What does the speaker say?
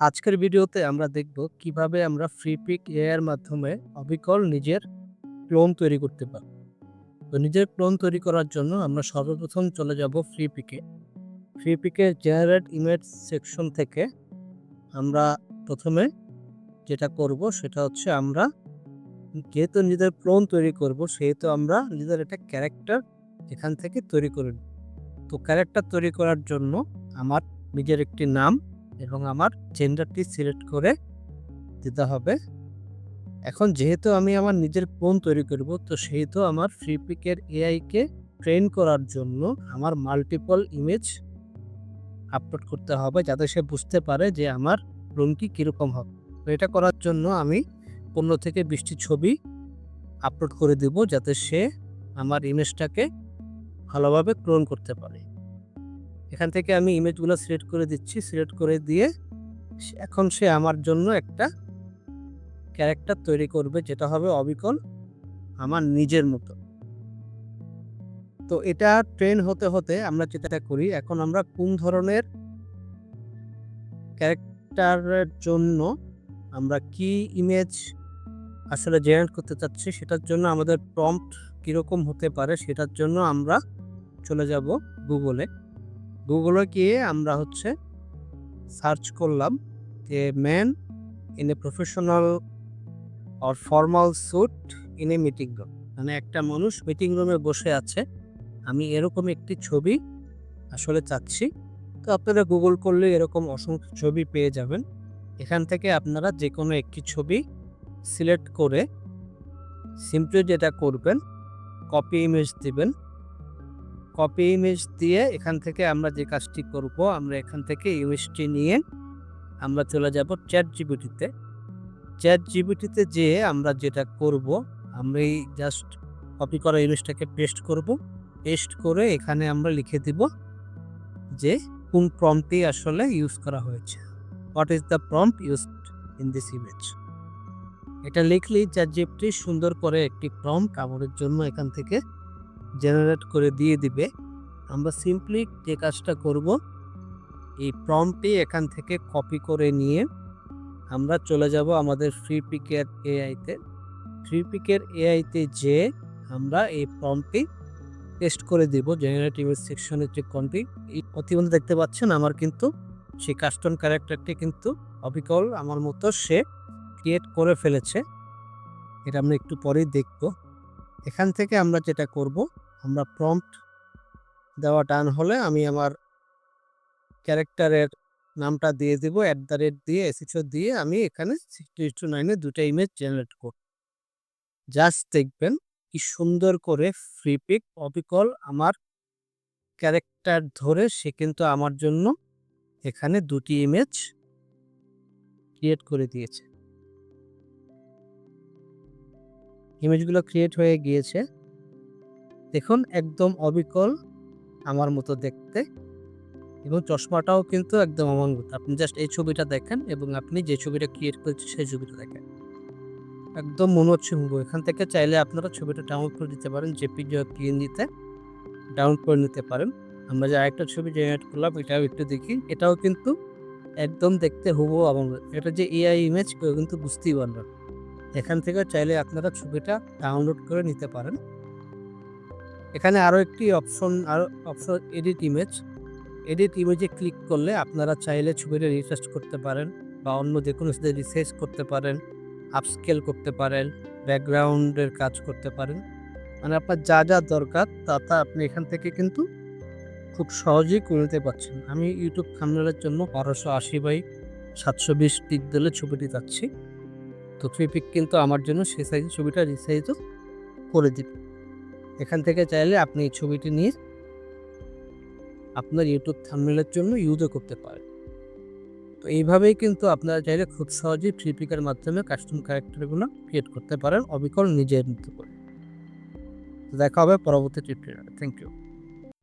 আজকের ভিডিওতে আমরা দেখব কীভাবে আমরা ফ্রি পিক এআই এর মাধ্যমে অবিকল নিজের ক্লোন তৈরি করতে পারি তো নিজের ক্লোন তৈরি করার জন্য আমরা সর্বপ্রথম চলে যাব ফ্রি পিকে ফ্রি পিকের জেনারেট ইমেজ সেকশন থেকে আমরা প্রথমে যেটা করব সেটা হচ্ছে আমরা যেহেতু নিজেদের ক্লোন তৈরি করব সেহেতু আমরা নিজের একটা ক্যারেক্টার এখান থেকে তৈরি করে নিই। তো ক্যারেক্টার তৈরি করার জন্য আমার নিজের একটি নাম এবং আমার জেন্ডারটি সিলেক্ট করে দিতে হবে। এখন যেহেতু আমি আমার নিজের ক্লোন তৈরি করব, তো সেহেতু আমার ফ্রি পিকের এআইকে ট্রেন করার জন্য আমার মাল্টিপল ইমেজ আপলোড করতে হবে যাতে সে বুঝতে পারে যে আমার ক্লোনটি কীরকম হবে। তো এটা করার জন্য আমি পনেরো থেকে বিশটি ছবি আপলোড করে দেব যাতে সে আমার ইমেজটাকে ভালোভাবে ক্লোন করতে পারে। এখান থেকে আমি ইমেজগুলো সিলেক্ট করে দিচ্ছি। সিলেক্ট করে দিয়ে এখন সে আমার জন্য একটা ক্যারেক্টার তৈরি করবে, যেটা হবে অবিকল আমার নিজের মতো। তো এটা ট্রেন হতে হতে আমরা যেটা করি, এখন আমরা কোন ধরনের ক্যারেক্টারের জন্য আমরা কি ইমেজ আসলে জেনারেট করতে চাচ্ছি, সেটার জন্য আমাদের প্রম্পট কীরকম হতে পারে, সেটার জন্য আমরা চলে যাব গুগলে গুগলে গিয়ে আমরা হচ্ছে সার্চ করলাম যে man in a professional or formal suit in a meeting room মানে একটা মানুষ মিটিং রুমে বসে আছে। আমি এরকম একটি ছবি আসলে চাচ্ছি। তো আপনারা গুগল করলে এরকম অসংখ্য ছবি পেয়ে যাবেন। এখান থেকে আপনারা যে কোনো একটি ছবি সিলেক্ট করে সিম্পলি যেটা করবেন কপি ইমেজ দিবেন। কপি ইমেজ দিয়ে এখান থেকে আমরা যে কাজটি করব, আমরা এখান থেকে ইমেজটি নিয়ে আমরা চলে যাব চ্যাট জিবিটিতে চ্যাট জিবিটিতে যেয়ে আমরা যেটা করব আমরা এই জাস্ট কপি করা ইমেজটাকে পেস্ট করব। পেস্ট করে এখানে আমরা লিখে দিব যে, কোন প্রম্পটি আসলে ইউজ করা হয়েছে। What is the prompt used in this image এটা লিখলেই চ্যাট জিপিটি সুন্দর করে একটি প্রম্পট আমাদের জন্য এখান থেকে জেনারেট করে দিয়ে দিবে। আমরা সিম্পলি যে কাজটা করব, এই প্রম্পটি এখান থেকে কপি করে নিয়ে আমরা চলে যাব আমাদের ফ্রি পিকের এআইতে ফ্রি পিকের এআইতে যে আমরা এই প্রম্পটি টেস্ট করে দিব জেনারেট ইমেজ সেকশনের যে কন্টি এই প্রতিবন্ধী দেখতে পাচ্ছেন, আমার কিন্তু সেই কাস্টম ক্যারেক্টারটি কিন্তু অবিকল আমার মতো সে ক্রিয়েট করে ফেলেছে। এটা আমরা একটু পরেই দেখব। এখান থেকে আমরা যেটা করব, আমরা প্রম্পট দেওয়া ডান হলে আমি আমার ক্যারেক্টারের নামটা দিয়ে দিব অ্যাট দ্য রেট দিয়ে এসিচো দিয়ে আমি এখানে সিক্সটি টু নাইনে দুটো ইমেজ জেনারেট করব। জাস্ট দেখবেন কি সুন্দর করে ফ্রি পিক অবিকল আমার ক্যারেক্টার ধরে সে কিন্তু আমার জন্য এখানে দুটি ইমেজ ক্রিয়েট করে দিয়েছে। ইমেজগুলো ক্রিয়েট হয়ে গিয়েছে। দেখুন, একদম অবিকল আমার মতো দেখতে এবং চশমাটাও কিন্তু একদম আমার মতো আপনি জাস্ট এই ছবিটা দেখেন এবং আপনি যে ছবিটা ক্রিয়েট করেছেন সেই ছবিটা দেখেন। একদম মনে হচ্ছে হুবহু এখান থেকে চাইলে আপনারা ছবিটা ডাউনলোড করে দিতে পারেন জেপিজি পিএনজিতে ডাউনলোড করে নিতে পারেন। আমরা যে আরেকটা ছবি জেনারেট করলাম, এটাও একটু দেখি। এটাও কিন্তু একদম দেখতে হুবহু আমার এটা যে এআই ইমেজ কেউ কিন্তু বুঝতেই পারবে না। এখান থেকে চাইলে আপনারা ছবিটা ডাউনলোড করে নিতে পারেন। এখানে আরও একটি অপশন আরও অপশন এডিট ইমেজ এডিট ইমেজে ক্লিক করলে আপনারা চাইলে ছবিটা রিসার্চ করতে পারেন বা অন্য যে কোনো সাথে রিসার্চ করতে পারেন আপস্কেল করতে পারেন ব্যাকগ্রাউন্ডের কাজ করতে পারেন। মানে আপনার যা যা দরকার তা তা আপনি এখান থেকে কিন্তু খুব সহজেই করে নিতে পারছেন। আমি ইউটিউব থামনেলের জন্য বারোশো আশি বাই সাতশো বিশ পিক্সেলের ছবিটি চাচ্ছি। তো থ্রি পিক কিন্তু আমার জন্য সে সাইজের ছবিটা রিসাইজও করে দিবে। এখান থেকে চাইলে আপনি এই ছবিটি নিয়ে আপনার ইউটিউব থামনেলের জন্য ইউজও করতে পারেন। তো এইভাবেই কিন্তু আপনারা চাইলে খুব সহজেই থ্রি পিকের মাধ্যমে কাস্টম ক্যারেক্টারগুলো ক্রিয়েট করতে পারেন। অবিকল নিজের মতো করে। দেখা হবে পরবর্তী টিউটোরিয়ালে থ্যাংক ইউ